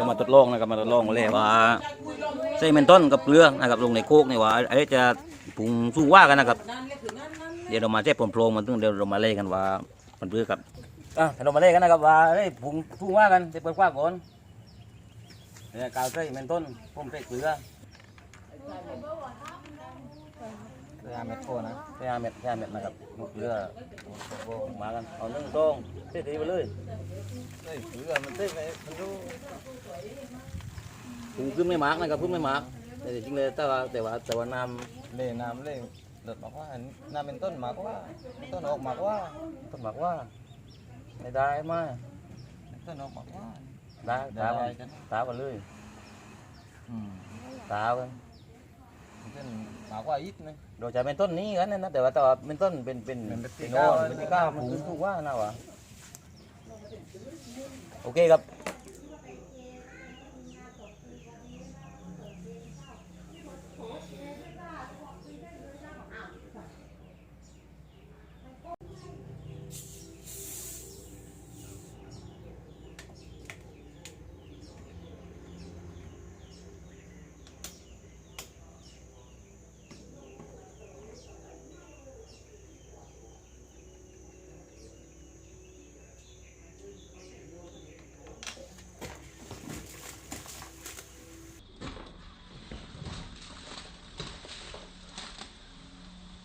ก็มาทดลองนะครับมาทดลองเลยว่าใส่เมนต้นกับเกลือนะครับลงในโคกนี่ว่าไอ้จะปรุงสู้ว่ากันนะครับ เดี๋ยวเรามาเช็คผลโพรงมันตึงเดี๋ยวเรามาเล่กันว่ามันเพื่อกับอะเดี๋ยวเรามาเล่กันนะครับว่าเฮ้ยปรุงสู้ว่ากันจะเปิดกว้างก่อนเนี่ยกาวใส่เมนต้นผมใส่เกลือ เรือเมโครนะใส่ห้าเม็ดใส่ห้าเม็ดนะครับเกลือมากันเอาหนึ่งตรงใส่ตีไปเลยเฮ้ยเรือมันเต้นไปมันดูปรุงขึ้นไม่มากนะครับขึ้นไม่มากแต่จริงๆเลยแต่ว่าแต่ว่าแต่ว่าน้เล่น้ำเล่เดือดมากว่าน้ำเป็นต้นมากว่าต้นออกมากว่าำต้นหมักว่าไม่ได้ไหมต้นออกมากว่าได้ได้ตาได้กันกันตากันเลยอืมตากันต้นมากว่าอีกนะเราจะเป็นต้นนี้กันนะแต่ว่าแต่ว่าเป็นต้นเป็นเป็นเป็นเป็นที่โน่นเก้าเป็นที่เก้าปลูกถูกว่านะวะโอเคครับ